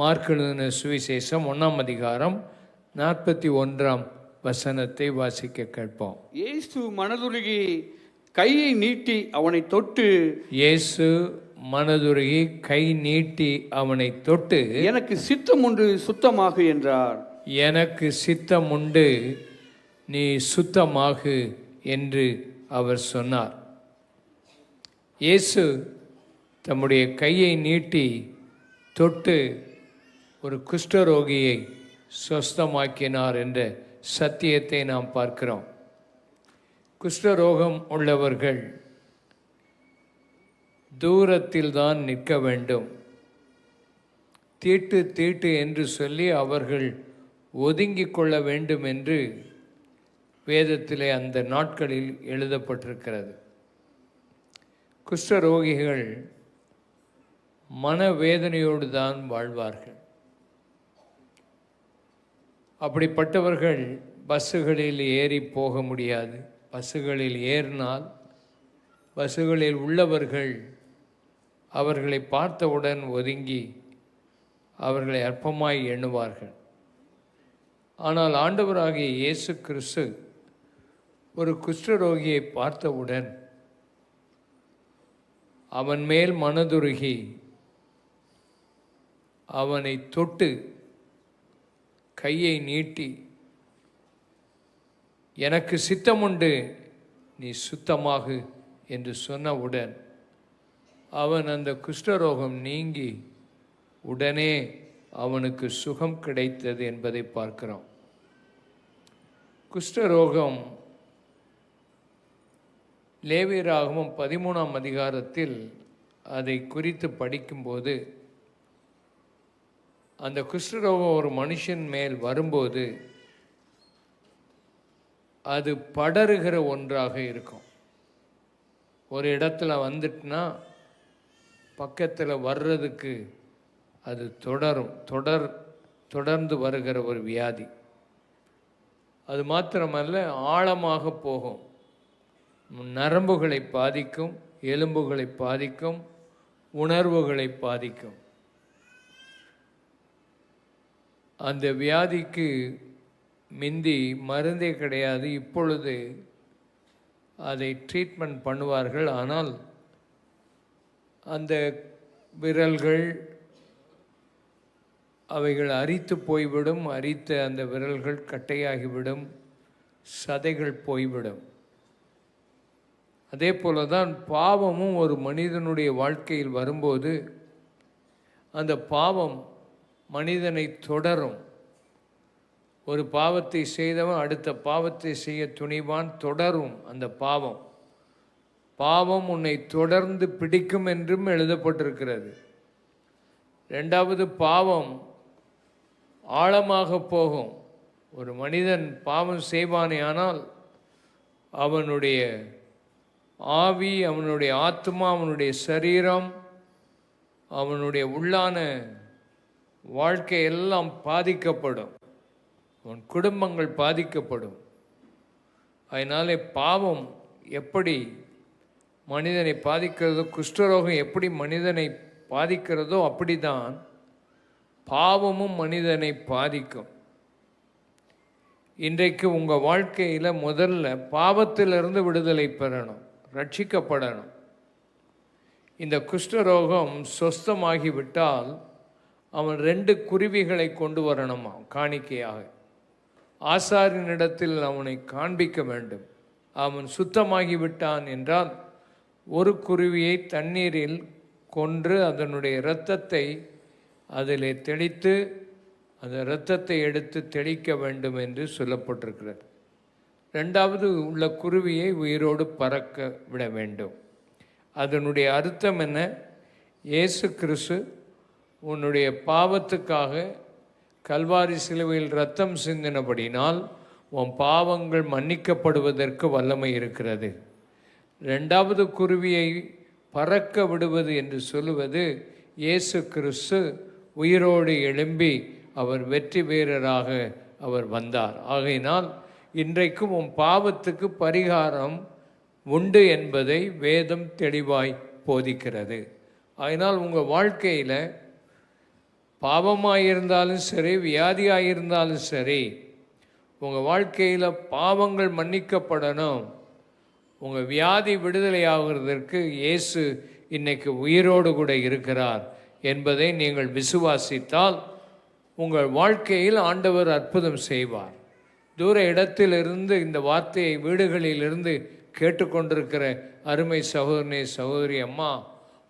Mark எழுதின சுவிசேஷம் ஒன்றாம் அதிகாரம் நாற்பத்தி ஒன்றாம் வசனத்தை வாசிக்க கேட்போம். இயேசு மனதுருகி கையை நீட்டி அவனை தொட்டு இயேசு மனதுருகி கை நீட்டி அவனை தொட்டு எனக்கு சித்தம் ஒன்று சுத்தமாக என்றார். எனக்கு சித்தம் உண்டு நீ சுத்தமாகு என்று அவர் சொன்னார். இயேசு தம்முடைய கையை நீட்டி தொட்டு ஒரு குஷ்டரோகியை சொஸ்தமாக்கினார் என்ற சத்தியத்தை நாம் பார்க்கிறோம். குஷ்டரோகம் உள்ளவர்கள் தூரத்தில் தான் நிற்க வேண்டும். தீட்டு தீட்டு என்று சொல்லி அவர்கள் ஒதுங்கிக் கொள்ள வேண்டும் என்று வேதத்திலே அந்த நாட்களில் எழுதப்பட்டிருக்கிறது. குஷ்டரோகிகள் மனவேதனையோடு தான் வாழ்வார்கள். அப்படிப்பட்டவர்கள் பஸ்ஸுகளில் ஏறி போக முடியாது. பஸ்ஸுகளில் ஏறினால் பஸ்ஸுகளில் உள்ளவர்கள் அவர்களை பார்த்தவுடன் ஒதுங்கி அவர்களை அற்பமாய் எண்ணுவார்கள். ஆனால் ஆண்டவராகிய இயேசு கிறிஸ்து ஒரு குஷ்டரோகியை பார்த்தவுடன் அவன் மேல் மனதுருகி அவனை தொட்டு கையை நீட்டி எனக்கு சித்தமுண்டு நீ சுத்தமாகு என்று சொன்னவுடன் அவன் அந்த குஷ்டரோகம் நீங்கி உடனே அவனுக்கு சுகம் கிடைத்தது என்பதை பார்க்கிறோம். குஷ்டரோகம் லேவியராகவும் பதிமூணாம் அதிகாரத்தில் அதை குறித்து படிக்கும்போது அந்த குஷ்டரோகம் ஒரு மனுஷன் மேல் வரும்போது அது படருகிற ஒன்றாக இருக்கும். ஒரு இடத்துல வந்துட்டுனா பக்கத்தில் வர்றதுக்கு அது தொடரும். தொடர் தொடர்ந்து வருகிற ஒரு வியாதி. அது மாத்திரமல்ல ஆழமாக போகும். நரம்புகளை பாதிக்கும் எலும்புகளை பாதிக்கும் உணர்வுகளை பாதிக்கும். அந்த வியாதிக்கு மிந்தி மருந்தே கிடையாது. இப்பொழுது அதை ட்ரீட்மெண்ட் பண்ணுவார்கள். ஆனால் அந்த விரல்கள் அவைகள் அரித்து போய்விடும். அரித்த அந்த விரல்கள் கட்டையாகிவிடும். சதைகள் போய்விடும். அதே போல தான் பாவமும் ஒரு மனிதனுடைய வாழ்க்கையில் வரும்போது அந்த பாவம் மனிதனை தொடரும். ஒரு பாவத்தை செய்தவன் அடுத்த பாவத்தை செய்ய துணிவான் தொடரும் அந்த பாவம். பாவம் உன்னை தொடர்ந்து பிடிக்கும் என்றும் எழுதப்பட்டிருக்கிறது. ரெண்டாவது பாவம் ஆழமாக போகும். ஒரு மனிதன் பாவம் செய்வானே ஆனால் அவனுடைய ஆவி அவனுடைய ஆத்மா அவனுடைய சரீரம் அவனுடைய உள்ளான வாழ்க்கை எல்லாம் பாதிக்கப்படும். உன் குடும்பங்கள் பாதிக்கப்படும். அதனாலே பாவம் எப்படி மனிதனை பாதிக்கிறதோ குஷ்டரோகம் எப்படி மனிதனை பாதிக்கிறதோ அப்படிதான் பாவமும் மனிதனை பாதிக்கும். இன்றைக்கு உங்கள் வாழ்க்கையில் முதல்ல பாவத்திலிருந்து விடுதலை பெறணும் ரட்சிக்கப்படணும். இந்த குஷ்டரோகம் சொஸ்தமாகிவிட்டால் அவன் ரெண்டு குருவிகளை கொண்டு வரணுமா காணிக்கையாக. ஆசாரியனிடத்தில் அவனை காண்பிக்க வேண்டும். அவன் சுத்தமாகி விட்டான் என்றால் ஒரு குருவியை தண்ணீரில் கொன்று அதனுடைய இரத்தத்தை அதிலே தெளித்து அந்த இரத்தத்தை எடுத்து தெளிக்க வேண்டும் என்று சொல்லப்பட்டிருக்கிறது. ரெண்டாவது உள்ள குருவியை உயிரோடு பறக்க விட வேண்டும். அதனுடைய அர்த்தம் என்ன? இயேசு கிறிஸ்து உன்னுடைய பாவத்துக்காக கல்வாரி சிலுவையில் ரத்தம் சிந்தினபடினால் உன் பாவங்கள் மன்னிக்கப்படுவதற்கு வல்லமை இருக்கிறது. ரெண்டாவது குருவியை பறக்க விடுவது என்று சொல்லுவது இயேசு கிறிஸ்து உயிரோடு எழும்பி அவர் வெற்றி வீரராக அவர் வந்தார். ஆகையினால் இன்றைக்கும் உன் பாவத்துக்கு பரிகாரம் உண்டு என்பதை வேதம் தெளிவாய் போதிக்கிறது. அதனால் உங்கள் வாழ்க்கையில் பாவமாக இருந்தாலும் சரி வியாதியாக இருந்தாலும் சரி உங்கள் வாழ்க்கையில் பாவங்கள் மன்னிக்கப்படணும். உங்கள் வியாதி விடுதலை ஆகிறதற்கு இயேசு இன்னைக்கு உயிரோடு கூட இருக்கிறார் என்பதை நீங்கள் விசுவாசித்தால் உங்கள் வாழ்க்கையில் ஆண்டவர் அற்புதம் செய்வார். தூர இடத்திலிருந்து இந்த வார்த்தையை வீடுகளிலிருந்து கேட்டுக்கொண்டிருக்கிற அருமை சகோதரனே சகோதரி அம்மா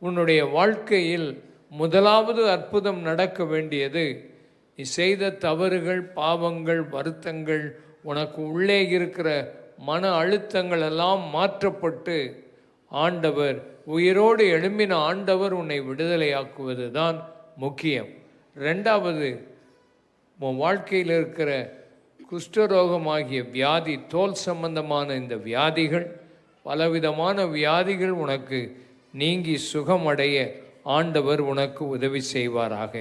உன்னுடைய வாழ்க்கையில் முதலாவது அற்புதம் நடக்க வேண்டியது நீ செய்த தவறுகள் பாவங்கள் வருத்தங்கள் உனக்கு உள்ளே இருக்கிற மன அழுத்தங்கள் எல்லாம் மாற்றப்பட்டு ஆண்டவர் உயிரோடு எழும்பின ஆண்டவர் உன்னை விடுதலையாக்குவது தான் முக்கியம். ரெண்டாவது உன் வாழ்க்கையில் இருக்கிற குஷ்டரோகமாகிய வியாதி தோல் சம்பந்தமான இந்த வியாதிகள் பலவிதமான வியாதிகள் உனக்கு நீங்கி சுகமடைய ஆண்டவர் உனக்கு உதவி செய்வாராக.